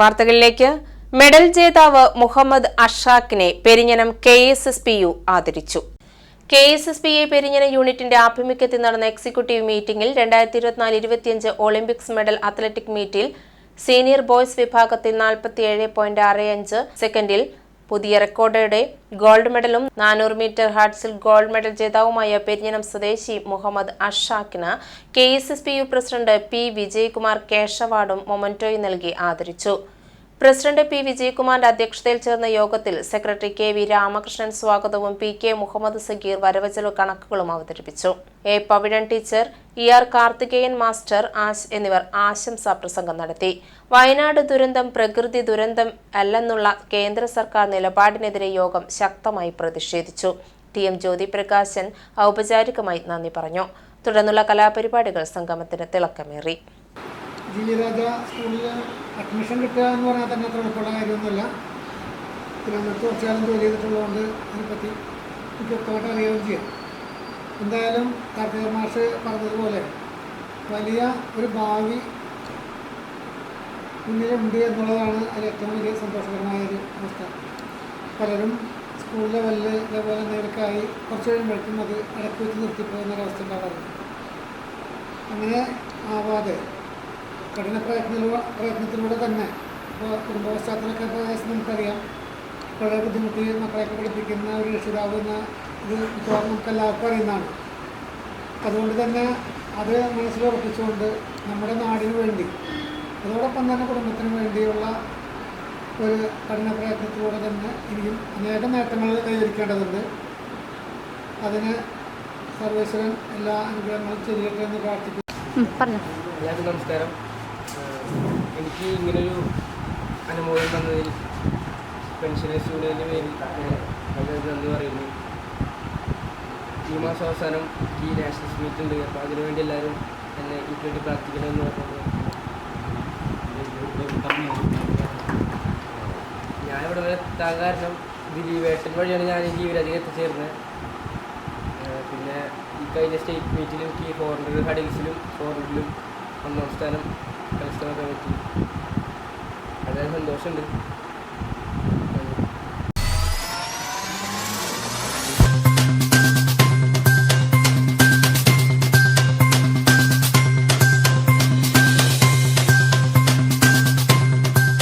വാർത്തകളിലേക്ക്. മെഡൽ ജേതാവ് Muhammad അഷാഖിനെ Perinjanam K S S P U ആദരിച്ചു. K S S P A Perinjana യൂണിറ്റിന്റെ ആഭിമുഖ്യത്തിൽ നടന്ന എക്സിക്യൂട്ടീവ് മീറ്റിംഗിൽ രണ്ടായിരത്തി ഇരുപത്തിനാല് ഇരുപത്തിയഞ്ച് ഒളിമ്പിക്സ് മെഡൽ അത്ലറ്റിക് മീറ്റിൽ സീനിയർ ബോയ്സ് വിഭാഗത്തിൽ നാൽപ്പത്തിയേഴ് പോയിന്റ് ആറ് അഞ്ച് സെക്കൻഡിൽ പുതിയ റെക്കോർഡോടെ ഗോൾഡ് മെഡലും നാനൂറ് മീറ്റർ ഹാർട്സിൽ ഗോൾഡ് മെഡൽ ജേതാവുമായ പെരിഞ്ഞനം സ്വദേശി Muhammad അഷാഖിന് K S S P U president P Vijayakumar കേശവാടും മൊമന്റോയും നൽകി ആദരിച്ചു. പ്രസിഡന്റ് പി വിജയകുമാറിന്റെ അധ്യക്ഷതയിൽ ചേർന്ന യോഗത്തിൽ സെക്രട്ടറി കെ വി രാമകൃഷ്ണൻ സ്വാഗതവും പി കെ മുഹമ്മദ് സഗീർ വരവചലു കണക്കുകളും അവതരിപ്പിച്ചു. A Pavizhan teacher E R Karthikeyan master ആശ് എന്നിവർ ആശംസാ പ്രസംഗം നടത്തി. വയനാട് ദുരന്തം പ്രകൃതി ദുരന്തം അല്ലെന്നുള്ള കേന്ദ്ര സർക്കാർ നിലപാടിനെതിരെ യോഗം ശക്തമായി പ്രതിഷേധിച്ചു. ടി എം ജ്യോതിപ്രകാശൻ ഔപചാരികമായി നന്ദി പറഞ്ഞു. തുടർന്നുള്ള കലാപരിപാടികൾ സംഗമത്തിന് തിളക്കമേറി. ജില്ലരാജ സ്കൂളിൽ അഡ്മിഷൻ കിട്ടുക എന്ന് പറഞ്ഞാൽ തന്നെ അത്ര എളുപ്പമുള്ള കാര്യമൊന്നുമില്ല. തിരുവനന്തപുരത്ത് കുറച്ച് ജോലി ചെയ്തിട്ടുള്ളതുകൊണ്ട് അതിനെപ്പറ്റി എനിക്ക് വ്യക്തമായിട്ട് അറിയുകയും ചെയ്യാം. എന്തായാലും കാർത്തിക മാഷ് പറഞ്ഞതുപോലെ വലിയ ഒരു ഭാവി മുന്നിലുണ്ട് എന്നുള്ളതാണ് അതിൽ ഏറ്റവും വലിയ സന്തോഷകരമായ ഒരു അവസ്ഥ. പലരും സ്കൂൾ ലെവലിൽ ഇതേപോലെ നേരക്കായി കുറച്ച് കഴിയുമ്പോഴേക്കും അത് ഇടയ്ക്ക് വെച്ച് നിർത്തിപ്പോകുന്ന ഒരവസ്ഥ ഉണ്ടാകാറുണ്ട് അങ്ങനെ ആവാതെ കഠിന പ്രയത്നത്തിലൂടെ പ്രയത്നത്തിലൂടെ തന്നെ ഇപ്പോൾ കുടുംബ പശ്ചാത്തലമൊക്കെ പ്രദേശം നമുക്കറിയാം. വളരെ ബുദ്ധിമുട്ടി മക്കളെയൊക്കെ പഠിപ്പിക്കുന്ന ഒരു രക്ഷിതാവ് എന്ന ഇത് മിക്കവാറും നമുക്ക് എല്ലാവർക്കും അറിയുന്നതാണ്. അതുകൊണ്ട് തന്നെ അത് മനസ്സിലുറപ്പിച്ചുകൊണ്ട് നമ്മുടെ നാടിന് വേണ്ടി അതോടൊപ്പം തന്നെ കുടുംബത്തിന് വേണ്ടിയുള്ള ഒരു കഠിന പ്രയത്നത്തിലൂടെ തന്നെ ഇനിയും അനേകം നേട്ടങ്ങൾ കൈവരിക്കേണ്ടതുണ്ട്. അതിന് സർവേശ്വരൻ എല്ലാ അനുഗ്രഹങ്ങളും ചെയ്യട്ടെ എന്ന് പ്രാർത്ഥിക്കുന്നു. എല്ലാവർക്കും നമസ്കാരം. എനിക്ക് ഇങ്ങനൊരു അനുഭവം തന്നതിൽ പെൻഷനേഴ്സ് യൂണിയന്റെ പേരിൽ വളരെ നന്ദി പറയുന്നു. ഈ മാസം അവസാനം ഈ നാഷണൽ മീറ്റ് ഉണ്ട്. അപ്പോൾ അതിനുവേണ്ടി എല്ലാവരും എന്നെ ഇത് വേണ്ടി പ്രാർത്ഥിക്കണമെന്ന് പറഞ്ഞു ഞാൻ ഇവിടെ വരെ എത്താൻ കാരണം ദിലീപേട്ടൻ വഴിയാണ് ഞാൻ ഈ ഇവരധികം എത്തിച്ചേർന്നത് പിന്നെ ഈ കഴിഞ്ഞ സ്റ്റേറ്റ് മീറ്റിലും ഈ ഹൺഡ്രഡ് ഹഡിൽസിലും ഫോർ ഒന്നാം സ്ഥാനം കരസ്ഥമാക്കാൻ പറ്റി. വളരെ സന്തോഷമുണ്ട്.